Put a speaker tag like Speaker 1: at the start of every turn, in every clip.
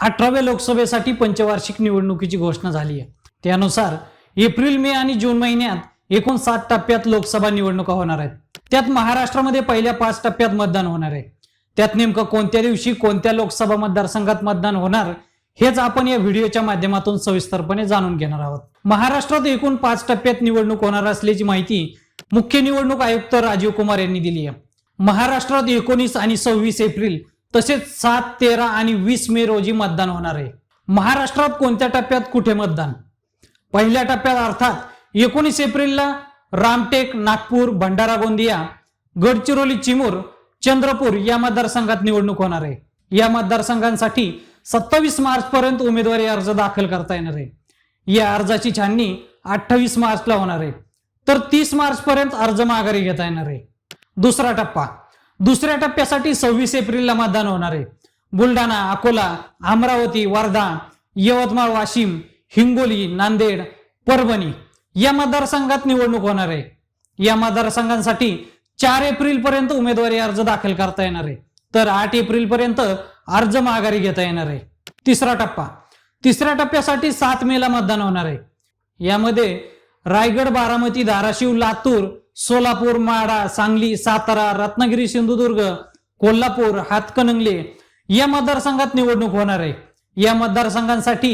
Speaker 1: अठराव्या लोकसभेसाठी पंचवार्षिक निवडणुकीची घोषणा झाली आहे. त्यानुसार एप्रिल मे आणि जून महिन्यात एकूण सात टप्प्यात लोकसभा निवडणुका होणार आहेत. त्यात महाराष्ट्रामध्ये पहिल्या पाच टप्प्यात मतदान होणार आहे. त्यात नेमकं कोणत्या दिवशी कोणत्या लोकसभा मतदारसंघात मतदान होणार हेच आपण या व्हिडिओच्या माध्यमातून सविस्तरपणे जाणून घेणार आहोत. महाराष्ट्रात एकूण पाच टप्प्यात निवडणूक होणार असल्याची माहिती मुख्य निवडणूक आयुक्त राजीव कुमार यांनी दिली आहे. महाराष्ट्रात एकोणीस आणि सव्वीस एप्रिल तसेच सात तेरा आणि वीस मे रोजी मतदान होणार आहे. महाराष्ट्रात कोणत्या टप्प्यात कुठे मतदान? पहिल्या टप्प्यात अर्थात एकोणीस एप्रिलला रामटेक नागपूर भंडारा गोंदिया गडचिरोली चिमूर चंद्रपूर या मतदारसंघात निवडणूक होणार आहे. या मतदारसंघांसाठी सत्तावीस मार्च पर्यंत उमेदवारी अर्ज दाखल करता येणार आहे. या अर्जाची छाननी अठ्ठावीस मार्चला होणार आहे. तर तीस मार्च पर्यंत अर्ज माघारी घेता येणार आहे. दुसरा टप्पा दुसऱ्या टप्प्यासाठी सव्वीस एप्रिलला मतदान होणार आहे. बुलढाणा अकोला अमरावती वर्धा यवतमाळ वाशिम हिंगोली नांदेड परभणी या मतदारसंघात निवडणूक होणार आहे. या मतदारसंघांसाठी चार एप्रिल पर्यंत उमेदवारी अर्ज दाखल करता येणार आहे. तर आठ एप्रिल पर्यंत अर्ज माघारी घेता येणार आहे. तिसरा टप्पा. तिसऱ्या टप्प्यासाठी सात मेला मतदान होणार आहे. यामध्ये रायगड बारामती धाराशिव लातूर सोलापूर माडा सांगली सातारा रत्नागिरी सिंधुदुर्ग कोल्हापूर हातकणंगले या मतदारसंघात निवडणूक होणार आहे. या मतदारसंघांसाठी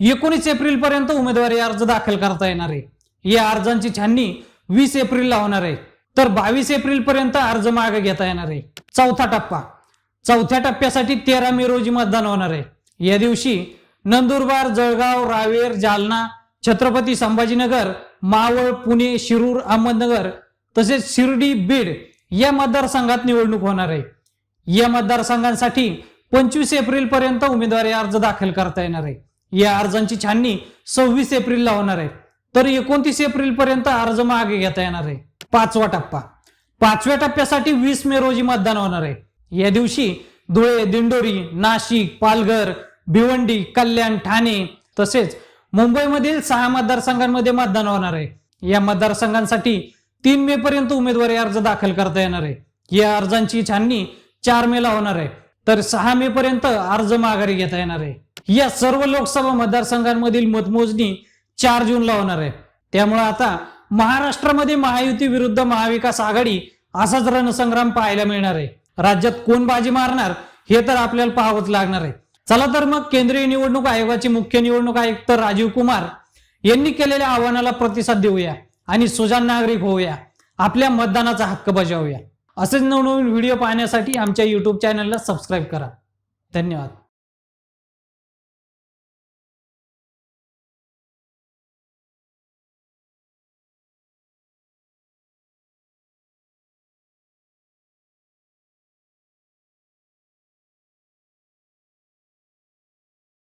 Speaker 1: एकोणीस एप्रिल पर्यंत उमेदवारी अर्ज दाखल करता येणार आहे. या अर्जांची छाननी वीस एप्रिलला होणार आहे. तर बावीस एप्रिल पर्यंत अर्ज मागे घेता येणार आहे. चौथा टप्पा. चौथ्या टप्प्यासाठी तेरा मे रोजी मतदान होणार आहे. या दिवशी नंदुरबार जळगाव रावेर जालना छत्रपती संभाजीनगर मावळ पुणे शिरूर अहमदनगर तसेच शिर्डी बीड या मतदारसंघात निवडणूक होणार आहे. या मतदारसंघांसाठी पंचवीस एप्रिल पर्यंत उमेदवारी अर्ज दाखल करता येणार आहे. या अर्जांची छाननी सव्वीस एप्रिलला होणार आहे. तर एकोणतीस एप्रिल पर्यंत अर्ज मागे घेता येणार आहे. पाचवा टप्पा. पाचव्या टप्प्यासाठी वीस मे रोजी मतदान होणार आहे. या दिवशी धुळे दिंडोरी नाशिक पालघर भिवंडी कल्याण ठाणे तसेच मुंबईमधील सहा मतदारसंघांमध्ये मतदान होणार आहे. या मतदारसंघांसाठी तीन मे पर्यंत उमेदवारी अर्ज दाखल करता येणार आहे. या अर्जांची छाननी चार मेला होणार आहे. तर सहा मे पर्यंत अर्ज माघारी घेता येणार आहे. या सर्व लोकसभा मतदारसंघांमधील मतमोजणी चार जूनला होणार आहे. त्यामुळे आता महाराष्ट्रामध्ये महायुती विरुद्ध महाविकास आघाडी असाच रणसंग्राम पाहायला मिळणार आहे. राज्यात कोण बाजी मारणार हे तर आपल्याला पाहावंच लागणार आहे. चला तर मग केंद्रीय निवडणूक आयोगाचे मुख्य निवडणूक आयुक्त राजीव कुमार यांनी केलेल्या आव्हानाला प्रतिसाद देऊया. आणि सुजान नागरिक होऊया. आपल्या मतदानाचा हक्क बजावूया. असेच नवनवीन व्हिडिओ पाहण्यासाठी आमच्या यूट्यूब चॅनलला सबस्क्राईब करा. धन्यवाद.